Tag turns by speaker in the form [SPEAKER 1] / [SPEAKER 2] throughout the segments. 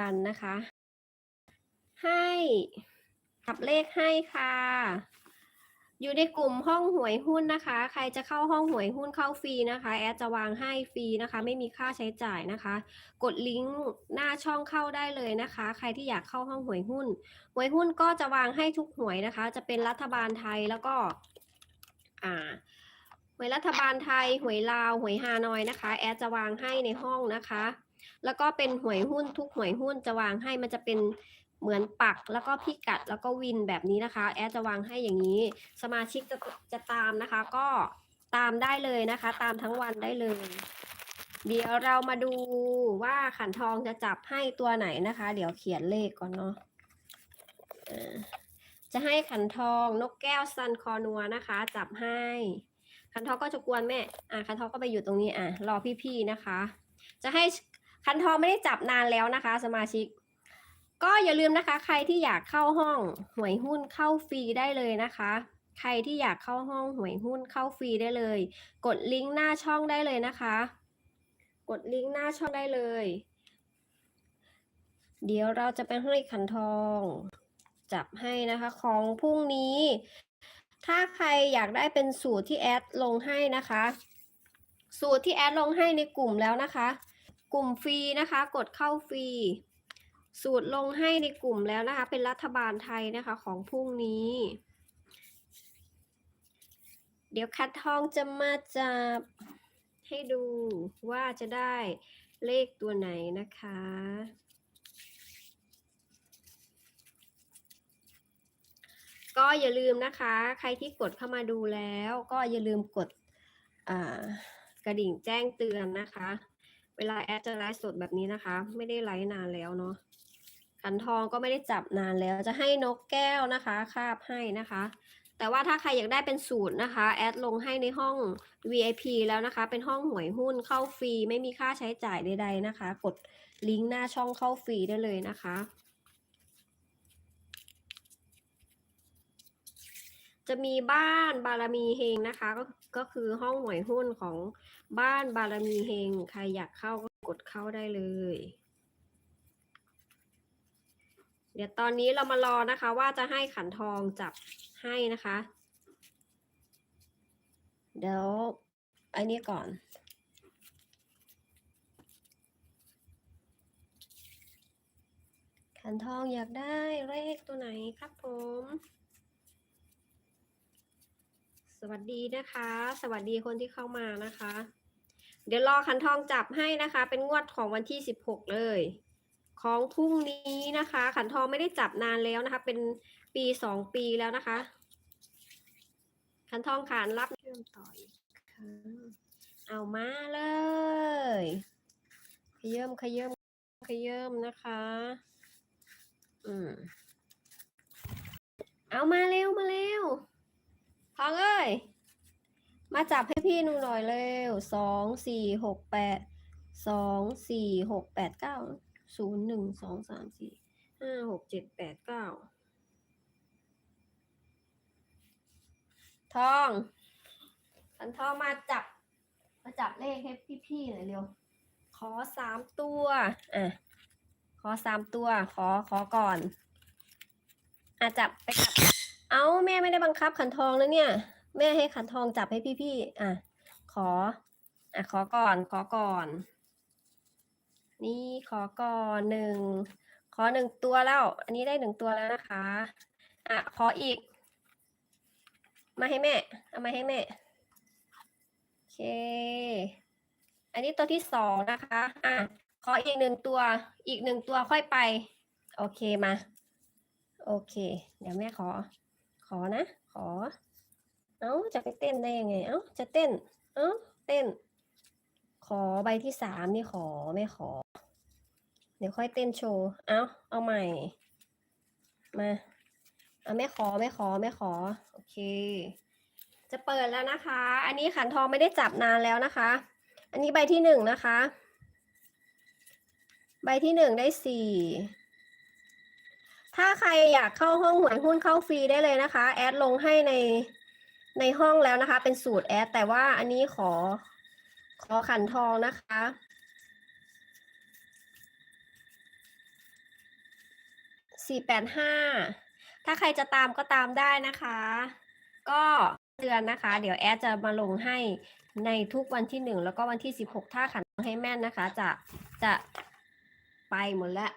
[SPEAKER 1] ปันนะคะ ให้ขับเลขให้ค่ะ อยู่ในกลุ่มห้องหวยหุ้นนะคะ ใครจะเข้าห้องหวยหุ้นเข้าฟรีนะคะ แอดจะวางให้ฟรีนะคะ ไม่มีค่าใช้จ่ายนะคะ กดลิงก์หน้าช่องเข้าได้เลยนะคะ ใครที่อยากเข้าห้องหวยหุ้น หวยหุ้นก็จะวางให้ทุกหวยนะคะ จะเป็นรัฐบาลไทยแล้วก็ อ่าหวยรัฐบาลไทย หวยลาว หวยฮานอยนะคะ แอดจะวางให้ในห้องนะคะ แล้วก็เป็นหวยหุ้นทุกหวยหุ้นจะวางให้มันจะเป็นเหมือนปักแล้วก็พิกัดแล้วก็วินแบบนี้นะคะ แอดจะวางให้อย่างนี้ สมาชิกจะจะตามนะคะ ก็ตามได้เลยนะคะ ตามทั้งวันได้เลย เดี๋ยวเรามาดูว่าขันทองจะจับให้ตัวไหนนะคะ เดี๋ยวเขียนเลขก่อนเนาะจะให้ขันทองนกแก้วซันคอนัวนะคะ จับให้ ขันทองก็จะกวนแม่ อะขันทองก็ไปอยู่ตรงนี้อะรอพี่ๆนะคะ จะให้ ขันทองไม่ได้จับนานแล้วนะคะ สมาชิก ก็อย่าลืมนะคะ ใครที่อยากเข้าห้องหวยหุ้นเข้าฟรีได้เลยนะคะ ใครที่อยากเข้าห้องหวยหุ้นเข้าฟรีได้เลย กดลิงก์หน้าช่องได้เลยนะคะ กดลิงก์หน้าช่องได้เลย เดี๋ยวเราจะไปให้ขันทอง จับให้นะคะของพรุ่งนี้ ถ้าใครอยากได้เป็นสูตรที่แอดลงให้นะคะ สูตรที่แอดลงให้ในกลุ่มแล้วนะคะ กลุ่มฟรีนะคะ กดเข้าฟรี สูตรลงให้ในกลุ่มแล้วนะคะ เป็นรัฐบาลไทยนะคะของพรุ่งนี้ เดี๋ยวคัดทองจะมาจับให้ดูว่าจะได้เลขตัวไหนนะคะก็อย่าลืมนะคะ ใครที่กดเข้ามาดูแล้ว ก็อย่าลืมกดกระดิ่งแจ้งเตือนนะคะ เวลาแอดจะไลฟ์สดแบบนี้นะคะ ไม่ได้ไลฟ์นานแล้วเนาะขันทองก็ไม่ได้จับนานแล้วจะให้นกแก้วนะคะ คาบให้นะคะ แต่ว่าถ้าใครอยากได้เป็นสูตรนะคะ แอดลงให้ในห้อง VIP แล้วนะคะ เป็นห้องหวยหุ้นเข้าฟรี ไม่มีค่าใช้จ่ายใด ๆนะคะ กดลิงก์หน้าช่องเข้าฟรีได้เลยนะคะ จะมีบ้านบารมีเฮงนะคะ ก็ก็คือห้องหวยหุ้นของบ้านบารมีเฮง ใครอยากเข้าก็กดเข้าได้เลย เดี๋ยวตอนนี้เรามารอนะคะ ว่าจะให้ขันทองจับให้นะคะ เดี๋ยวอันนี้ก่อนขันทองอยากได้เลขตัวไหนครับผม สวัสดีนะคะ สวัสดีคนที่เข้ามานะคะ เดี๋ยวรอขันทองจับให้นะคะ เป็นงวดของวันที่สิบหกเลย ของพรุ่งนี้นะคะ ขันทองไม่ได้จับนานแล้วนะคะ เป็นปีสองปีแล้วนะคะ ขันทองขานรับเริ่มต่ออีกค่ะเอามาเลย ขย่มขย่มขย่มนะคะ อืมเอามาเร็วมาเร็ว ทองเอ้ย มาจับให้พี่หนูหน่อยเร็วสองสี่หกแปดสองสี่หกแปดเก้าศูนย์หนึ่งสองสามสี่ห้าหกเจ็ดแปดเก้าทองขันทองมาจับ มาจับเลขให้พี่ๆหน่อยเร็ว ขอสามตัวอะขอสามตัว ขอขอก่อนอะจับไปจับ ม่ไม่ได้บังคับขันทองแล้วเนี่ย แม่ให้ขันทองจับให้พี่ๆอะ ขอ อะ ขอก่อน ขอก่อน นี่ขอก่อนหนึ่ง ขอหนึ่งตัวแล้ว อันนี้ได้หนึ่งตัวแล้วนะคะ อะ ขออีก มาให้แม่ เอามาให้แม่ โอเค อันนี้ตัวที่สองนะคะ อะ ขออีกหนึ่งตัว อีกหนึ่งตัวค่อยไป โอเคมา โอเค เดี๋ยวแม่ขอ อนะ ขอ เอ้าจะไปเต้นได้ยังไง เอ้าจะเต้น เอ้าเต้น ขอใบที่สามนี่ขอไม่ขอ เดี๋ยวค่อยเต้นโชว์ เอ้าเอาใหม่ มาเอาไม่ขอไม่ขอไม่ขอ โอเค จะเปิดแล้วนะคะ อันนี้ขันทองไม่ได้จับนานแล้วนะคะ อันนี้ใบที่หนึ่งนะคะ ใบที่หนึ่งได้สี่ ถ้าใครอยากเข้าห้องหวยหุ้นเข้าฟรีได้เลยนะคะ แอดลงให้ในในห้องแล้วนะคะ เป็นสูตรแอด แต่ว่าอันนี้ขอขอขันทองนะคะ สี่แปดห้า ถ้าใครจะตามก็ตามได้นะคะ ก็เตือนนะคะ เดี๋ยวแอดจะมาลงให้ในทุกวันที่หนึ่งแล้วก็วันที่สิบหกถ้าขันให้แม่นนะคะ จะจะไปหมดละ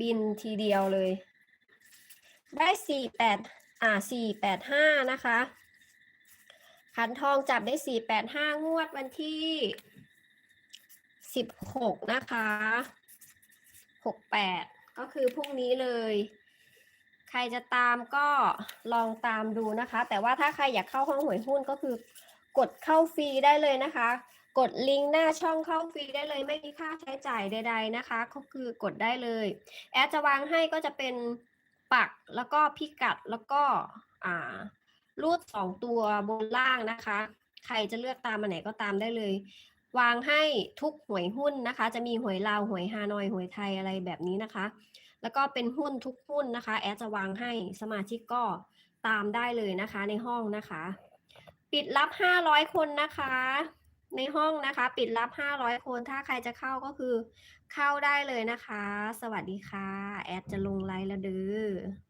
[SPEAKER 1] บินทีเดียวเลย ได้สี่แปดอ่าสี่แปดห้านะคะ ขันทองจับได้สี่แปดห้างวดวันที่สิบหกนะคะหกแปดก็คือพรุ่งนี้เลย ใครจะตามก็ลองตามดูนะคะ แต่ว่าถ้าใครอยากเข้าห้องหวยหุ้นก็คือกดเข้าฟรีได้เลยนะคะ กดลิงก์หน้าช่องเข้าฟรีได้เลย ไม่มีค่าใช้จ่ายใด ๆนะคะ ก็คือกดได้เลย แอดจะวางให้ก็จะเป็น ปักแล้วก็พิกัดแล้วก็อ่ารูดสองตัวบนล่างนะคะ ใครจะเลือกตามมาไหนก็ตามได้เลย วางให้ทุกหวยหุ้นนะคะ จะมีหวยลาวหวยฮานอยหวยไทยอะไรแบบนี้นะคะ แล้วก็เป็นหุ้นทุกหุ้นนะคะ แอดจะวางให้สมาชิกก็ตามได้เลยนะคะในห้องนะคะ ปิดรับ 500 คนนะคะ ในห้องนะคะ ปิดรับ 500 คนถ้าใครจะเข้าก็คือเข้าได้เลยนะคะ สวัสดีค่ะ แอดจะลงไลน์แล้วเด้อ